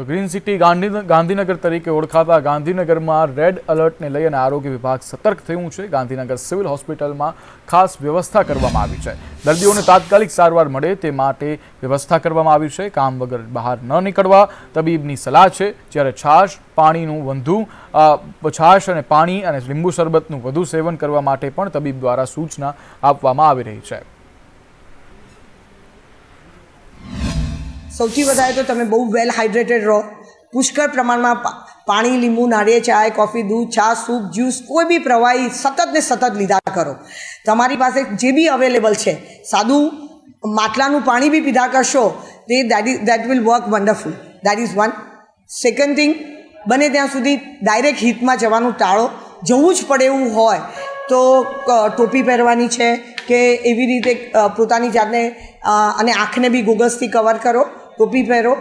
તો green city Gandhi Gandhinagar તરીકે ઓળખાતા ગાંધીનગરમાં રેડ એલર્ટને લઈ અને આરોગ્ય વિભાગ સતર્ક થયું છે. ગાંધીનગર સિવિલ હોસ્પિટલમાં ખાસ વ્યવસ્થા કરવામાં આવી છે. દર્દીઓને તાત્કાલિક સારવાર મળે તે માટે વ્યવસ્થા કરવામાં આવી છે. કામ વગર બહાર ન નીકળવા તબીબની સલાહ છે. જ્યારે છાશ, પાણીનું વધુ છાશ અને પાણી અને લીંબુ શરબતનું વધુ સેવન કરવા માટે પણ તબીબ દ્વારા સૂચના આપવામાં આવી રહી છે. સૌથી વધારે તો તમે બહુ વેલ હાઇડ્રેટેડ રહો. પુષ્કળ પ્રમાણમાં પાણી, લીંબુ નાળિયેર ચાય કોફી દૂધ, ચા સૂપ જ્યુસ કોઈ બી પ્રવાહી સતત ને સતત લીધા કરો. તમારી પાસે જે બી અવેલેબલ છે, સાદું માટલાનું પાણી બી પીધા કરશો, તે that is that will work wonderful that is one second thing બને ત્યાં સુધી ડાયરેક્ટ હીટમાં જવાનું ટાળો. જવું જ પડે એવું હોય તો ટોપી પહેરવાની છે કે એવી રીતે પોતાની જાતને અને આંખને બી ગોગલ્સથી કવર કરો. ટોપી પહેરો